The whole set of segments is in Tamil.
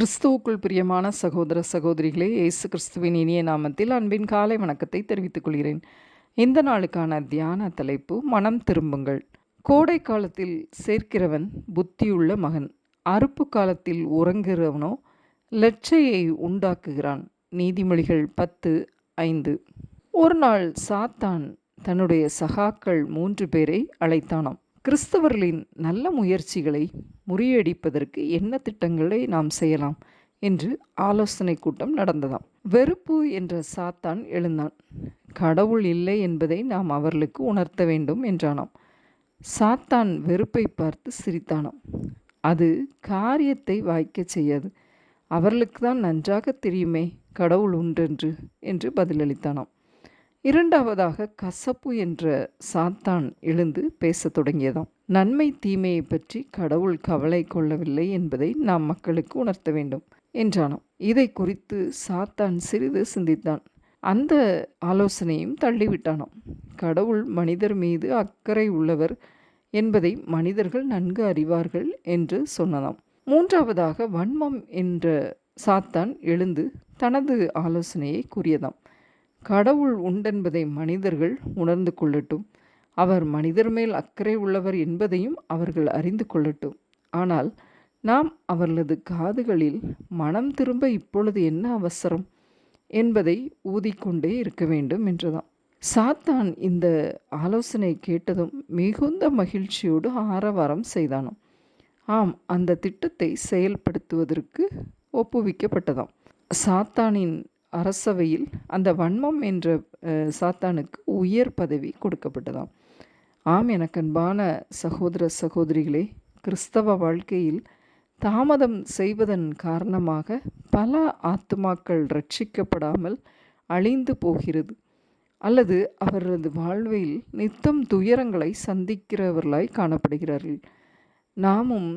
கிறிஸ்துவுக்குள் பிரியமான சகோதர சகோதரிகளே இயேசு கிறிஸ்துவின் இனிய நாமத்தில் அன்பின் காலை வணக்கத்தை தெரிவித்துக் கொள்கிறேன். இந்த நாளுக்கான தியான தலைப்பு மனம் திரும்புங்கள். கோடை காலத்தில் சேர்க்கிறவன் புத்தியுள்ள மகன். அறுப்பு காலத்தில் உறங்குகிறவனோ லட்சையை உண்டாக்குகிறான். நீதிமொழிகள் பத்து ஐந்து. ஒரு நாள் சாத்தான் தன்னுடைய சகாக்கள் மூன்று பேரை அழைத்தானாம். கிறிஸ்தவர்களின் நல்ல முயற்சிகளை முறியடிப்பதற்கு என்ன திட்டங்களை நாம் செய்யலாம்? என்று ஆலோசனை கூட்டம் நடந்ததாம். வெறுப்பு என்ற சாத்தான் எழுந்தான். கடவுள் இல்லை என்பதை நாம் அவர்களுக்கு உணர்த்த வேண்டும் என்றானாம். சாத்தான் வெறுப்பை பார்த்து சிரித்தானாம். அது காரியத்தை வாய்க்கச் செய்யாது. அவர்களுக்கு தான் நன்றாக தெரியுமே கடவுள் உண்டென்று என்று பதிலளித்தானாம். இரண்டாவதாக கசப்பு என்ற சாத்தான் எழுந்து பேசத் தொடங்கியதாம். நன்மை தீமையை பற்றி கடவுள் கவலை கொள்ளவில்லை என்பதை நாம் மக்களுக்கு உணர்த்த வேண்டும் என்றானாம். இதை குறித்து சாத்தான் சிறிது சிந்தித்தான். அந்த ஆலோசனையும் தள்ளிவிட்டானாம். கடவுள் மனிதர் மீது அக்கறை உள்ளவர் என்பதை மனிதர்கள் நன்கு அறிவார்கள் என்று சொன்னதாம். மூன்றாவதாக வன்மம் என்ற சாத்தான் எழுந்து தனது ஆலோசனையை கூறியதாம். கடவுள் உண்டென்பதை மனிதர்கள் உணர்ந்து கொள்ளட்டும். அவர் மனிதர் மேல் அக்கறை உள்ளவர் என்பதையும் அவர்கள் அறிந்து கொள்ளட்டும். ஆனால் நாம் அவர்களது காதுகளில் மனம் திரும்ப இப்பொழுது என்ன அவசரம் என்பதை ஊதிக்கொண்டே இருக்க வேண்டும் என்றுதான். சாத்தான் இந்த ஆலோசனை கேட்டதும் மிகுந்த மகிழ்ச்சியோடு ஆரவாரம் செய்தானாம். ஆம் அந்த திட்டத்தை செயல்படுத்துவதற்கு ஒப்புவிக்கப்பட்டதாம். சாத்தானின் அரசவையில் அந்த வன்மம் என்ற சாத்தானுக்கு உயர் பதவி கொடுக்கப்பட்டதாம். ஆம் எனக்கு அன்பான சகோதர சகோதரிகளே கிறிஸ்தவ வாழ்க்கையில் தாமதம் செய்வதன் காரணமாக பல ஆத்துமாக்கள் ரட்சிக்கப்படாமல் அழிந்து போகிறது. அல்லது அவரது வாழ்வில் நித்தம் துயரங்களை சந்திக்கிறவர்களாய் காணப்படுகிறார்கள். நாமும்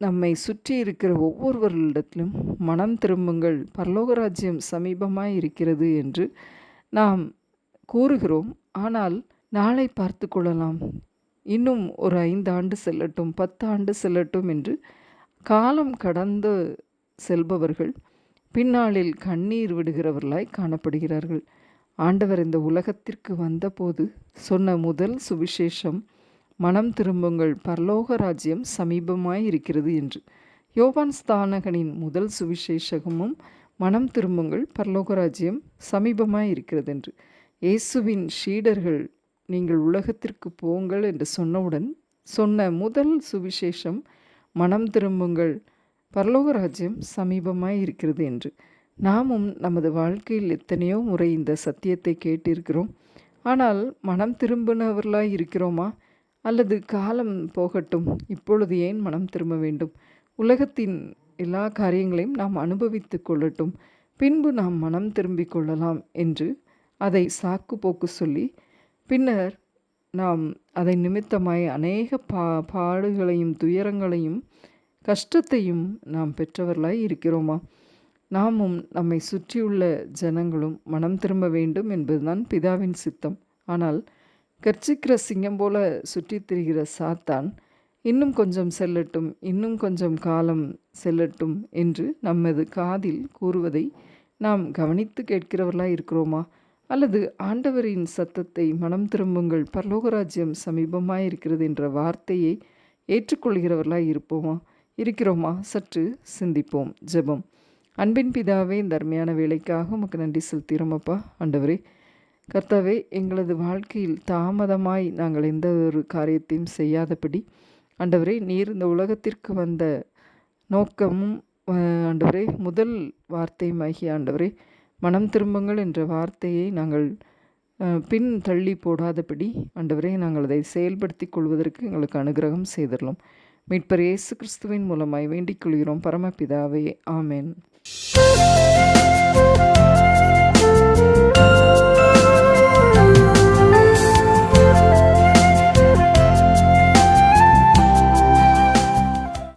நம்மை சுற்றி இருக்கிற ஒவ்வொருவர்களிடத்திலும் மனம் திரும்புங்கள். பரலோக ராஜ்யம் சமீபமாய் இருக்கிறது என்று நாம் கூறுகிறோம். ஆனால் நாளை பார்த்து கொள்ளலாம். இன்னும் ஒரு ஐந்து ஆண்டு செல்லட்டும் பத்து ஆண்டு செல்லட்டும் என்று காலம் கடந்து செல்பவர்கள் பின்னாளில் கண்ணீர் விடுகிறவர்களாய் காணப்படுகிறார்கள். ஆண்டவர் இந்த உலகத்திற்கு வந்தபோது சொன்ன முதல் சுவிசேஷம் மனம் திரும்புங்கள். பரலோக ராஜ்யம் சமீபமாய் இருக்கிறது என்று. யோவான் ஸ்தானகனின் முதல் சுவிசேஷகமும் மனம் திரும்புங்கள். பரலோக ராஜ்யம் சமீபமாய் இருக்கிறது என்று. இயேசுவின் ஷீடர்கள் நீங்கள் உலகத்திற்கு போங்கள் என்று சொன்னவுடன் சொன்ன முதல் சுவிசேஷம் மனம் திரும்புங்கள். பரலோக ராஜ்யம் சமீபமாய் இருக்கிறது என்று. நாமும் நமது வாழ்க்கையில் எத்தனையோ முறை இந்த சத்தியத்தை கேட்டிருக்கிறோம். ஆனால் மனம் திரும்பினவர்களாய் இருக்கிறோமா? அல்லது காலம் போகட்டும். இப்பொழுது ஏன் மனம் திரும்ப வேண்டும்? உலகத்தின் எல்லா காரியங்களையும் நாம் அனுபவித்து கொள்ளட்டும். பின்பு நாம் மனம் திரும்பிக் கொள்ளலாம் என்று அதை சாக்கு போக்கு சொல்லி பின்னர் நாம் அதை நிமித்தமாய் அநேக பா பாடுகளையும் துயரங்களையும் கஷ்டத்தையும் நாம் பெற்றவர்களாய் இருக்கிறோமா? நாமும் நம்மை சுற்றியுள்ள ஜனங்களும் மனம் திரும்ப வேண்டும் என்பதுதான் பிதாவின் சித்தம். ஆனால் கர்ச்சிக்கிற சிங்கம் போல சுற்றித் திரிகிற சாத்தான் இன்னும் கொஞ்சம் செல்லட்டும் இன்னும் கொஞ்சம் காலம் செல்லட்டும் என்று நமது காதில் கூறுவதை நாம் கவனித்து கேட்கிறவர்களாக இருக்கிறோமா? அல்லது ஆண்டவரின் சத்தத்தை மனம் திரும்புங்கள் பரலோகராஜ்யம் சமீபமாக இருக்கிறது என்ற வார்த்தையை ஏற்றுக்கொள்கிறவர்களாக இருப்போமா? இருக்கிறோமா? சற்று சிந்திப்போம் ஜெபம். அன்பின் பிதாவே இந்த அருமையான வேலைக்காக உமக்கு நன்றி செலுத்திறோம் ஆண்டவரே கர்த்தாவே எங்களது வாழ்க்கையில் தாமதமாய் நாங்கள் எந்த ஒரு காரியத்தையும் செய்யாதபடி ஆண்டவரே நீர் இந்த உலகத்திற்கு வந்த நோக்கமும் ஆண்டவரே முதல் வார்த்தையுமாகிய ஆண்டவரே மனம் திரும்புங்கள் என்ற வார்த்தையை நாங்கள் பின் தள்ளி போடாதபடி ஆண்டவரே நாங்கள் அதை செயல்படுத்தி கொள்வதற்கு எங்களுக்கு அனுகிரகம் செய்திடலாம் மீட்பர் இயேசு கிறிஸ்துவின் மூலமாய் வேண்டிக் கொள்கிறோம். பரமபிதாவே ஆமேன்.